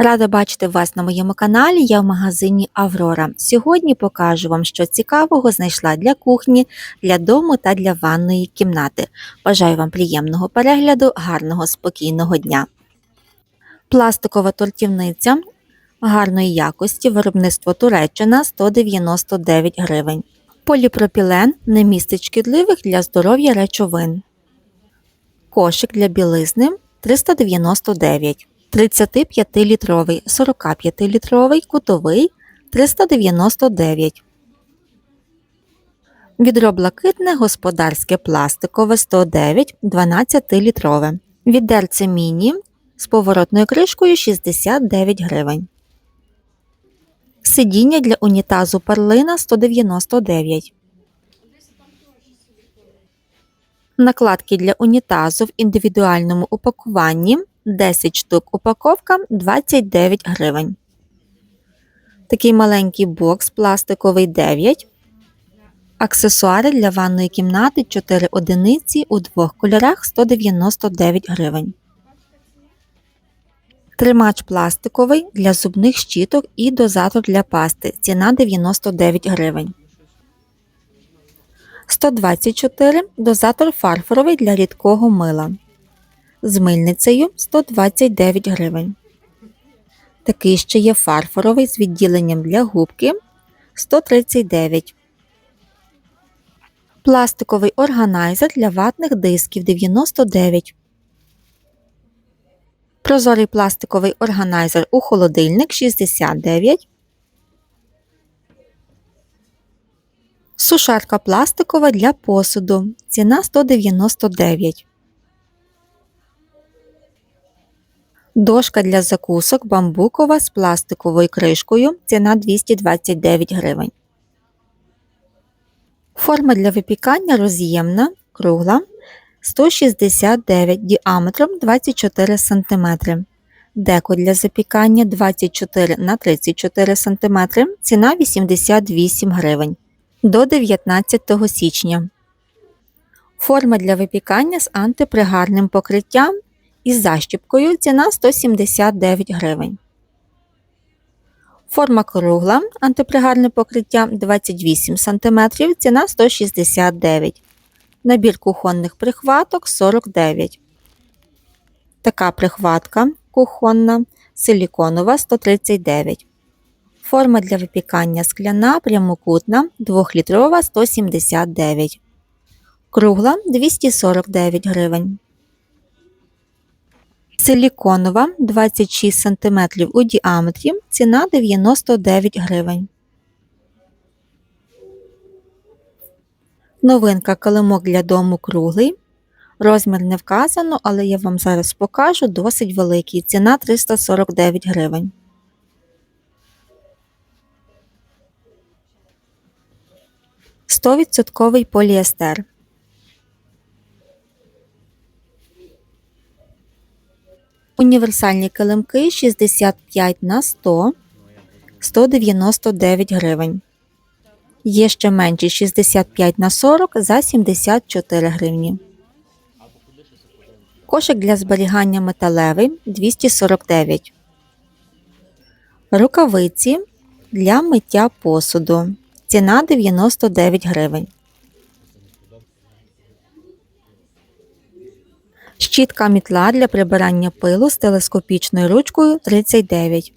Рада бачити вас на моєму каналі. Я в магазині Аврора. Сьогодні покажу вам, що цікавого знайшла для кухні, для дому та для ванної кімнати. Бажаю вам приємного перегляду, гарного спокійного дня. Пластикова тортівниця гарної якості, виробництво Туреччина 199 гривень. Поліпропілен не містить шкідливих для здоров'я речовин. Кошик для білизни 399 35-літровий, 45-літровий, кутовий 399. Відро блакитне господарське пластикове 109 12-літрове. Відерце міні з поворотною кришкою 69 гривень. Сидіння для унітазу перлина 199. Накладки для унітазу в індивідуальному упакуванні 10 штук упаковка 29 гривень. Такий маленький бокс пластиковий 9. Аксесуари для ванної кімнати 4 одиниці у двох кольорах 199 гривень. Тримач пластиковий для зубних щіток і дозатор для пасти. Ціна 99 гривень. 124 дозатор фарфоровий для рідкого мила. З мильницею 129 гривень. Такий ще є фарфоровий з відділенням для губки 139. Пластиковий органайзер для ватних дисків 99. Прозорий пластиковий органайзер у холодильник 69. Сушарка пластикова для посуду. Ціна 199. Дошка для закусок бамбукова з пластиковою кришкою. Ціна 229 гривень. Форма для випікання роз'ємна, кругла 169 діаметром 24 см. Деко для запікання 24 на 34 см. Ціна 88 гривень до 19 січня. Форма для випікання з антипригарним покриттям із защіпкою ціна 179 гривень. Форма кругла антипригарне покриття 28 см, ціна 169 Набір кухонних прихваток 49 Така прихватка кухонна силіконова 139 Форма для випікання скляна прямокутна 2-літрова 179 Кругла 249 гривень. Силіконова 26 см у діаметрі. Ціна 99 гривень. Новинка килимок для дому круглий. Розмір не вказано, але я вам зараз покажу досить великий. Ціна 349 гривень. Стовідсотковий поліестер. Універсальні килимки 65 на 100 199 гривень. Є ще менші 65 на 40 за 74 гривні. Кошик для зберігання металевий 249. Рукавиці для миття посуду. Ціна 99 гривень. Щітка мітла для прибирання пилу з телескопічною ручкою 39.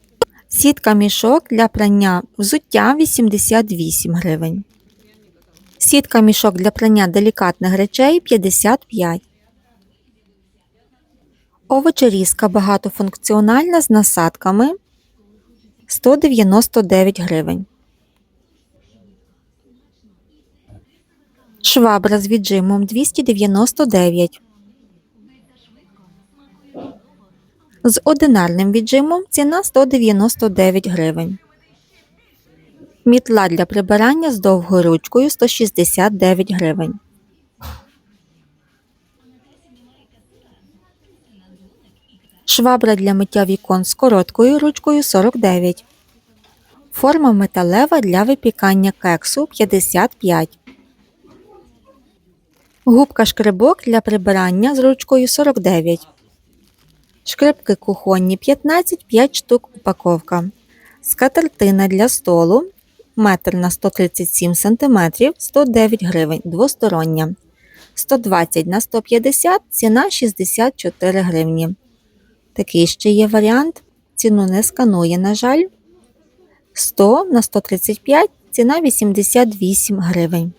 Сітка мішок для прання взуття 88 гривень. Сітка мішок для прання делікатних речей 55. Овочерізка багатофункціональна з насадками 199 гривень. Швабра з віджимом 299 З одинарним віджимом ціна 199 гривень. Мітла для прибирання з довгою ручкою 169 гривень. Швабра для миття вікон з короткою ручкою 49. Форма металева для випікання кексу 55. Губка шкребок для прибирання з ручкою 49. Шкрипки кухонні 15 5 штук упаковка. Скатертина для столу метр на 137 см 109 гривень двостороння. 120 на 150 ціна 64 гривні. Такий ще є варіант. Ціну не сканує, на жаль. 100 на 135 ціна 88 гривень.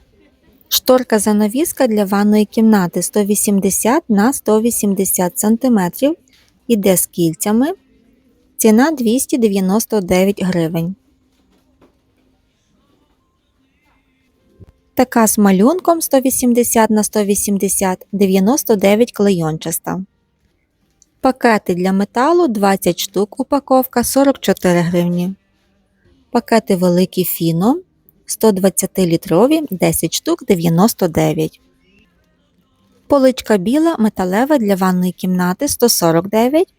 Шторка занавіска для ванної кімнати 180 на 180 см. Іде з кільцями. Ціна 299 гривень. Така з малюнком 180 на 180 99 клейончаста. Пакети для металу 20 штук упаковка 44 гривні. Пакети великі фіно 120 літрові 10 штук 99. Поличка біла металева для ванної кімнати 149.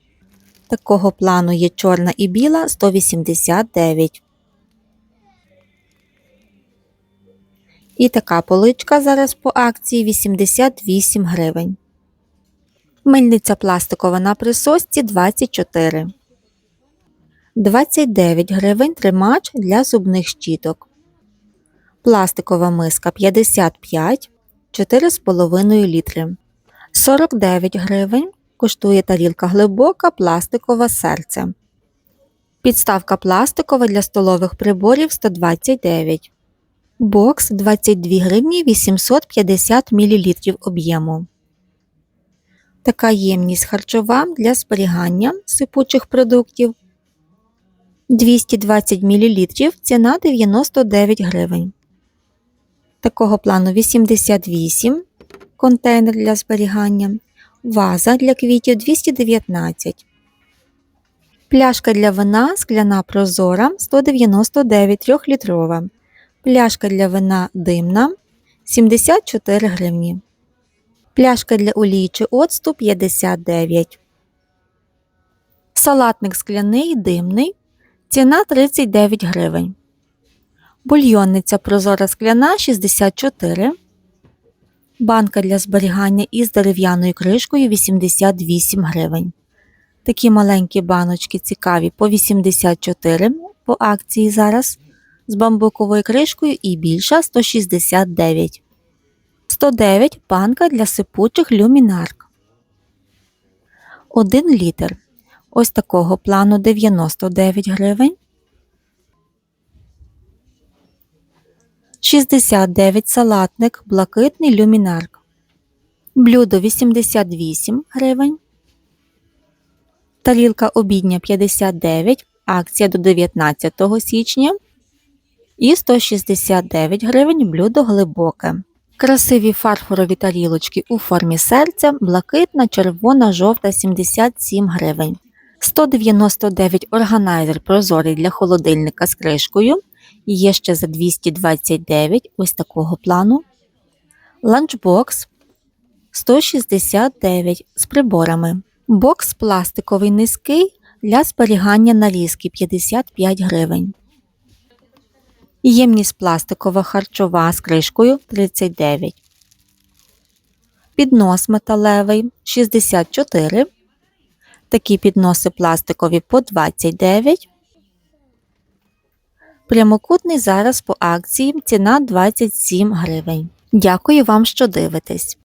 Такого плану є чорна і біла 189. І така поличка зараз по акції 88 гривень. Мильниця пластикова на присосці 24. 29 гривень тримач для зубних щіток. Пластикова миска 55 4,5 літри. 49 гривень коштує тарілка глибока пластикова серце. Підставка пластикова для столових приборів 129. Бокс 22 гривні 850 мл об'єму. Така ємність харчова для зберігання сипучих продуктів 220 мл ціна 99 гривень. Такого плану 88 контейнер для зберігання, ваза для квітів 219. Пляшка для вина скляна прозора 199 3-літрова. Пляшка для вина димна 74 гривні. Пляшка для олії чи оцту 59. Салатник скляний димний. Ціна 39 гривень. Бульйонниця прозора скляна 64. Банка для зберігання із дерев'яною кришкою 88 гривень. Такі маленькі баночки цікаві по 84 по акції зараз. З бамбуковою кришкою і більша 169. 109 банка для сипучих люмінарк. 1 літр. Ось такого плану 99 гривень. 69 салатник блакитний люмінарк. Блюдо 88 гривень. Тарілка обідня 59, акція до 19 січня. І 169 гривень блюдо глибоке. Красиві фарфорові тарілочки у формі серця, блакитна, червона, жовта 77 гривень. 199 органайзер прозорий для холодильника з кришкою. Є ще за 229 ось такого плану. Ланчбокс 169 з приборами. Бокс пластиковий низький для зберігання нарізки 55 гривень. Ємність пластикова харчова з кришкою 39. Піднос металевий 64. Такі підноси пластикові по 29. Прямокутний зараз по акції ціна 27 гривень. Дякую вам, що дивитесь.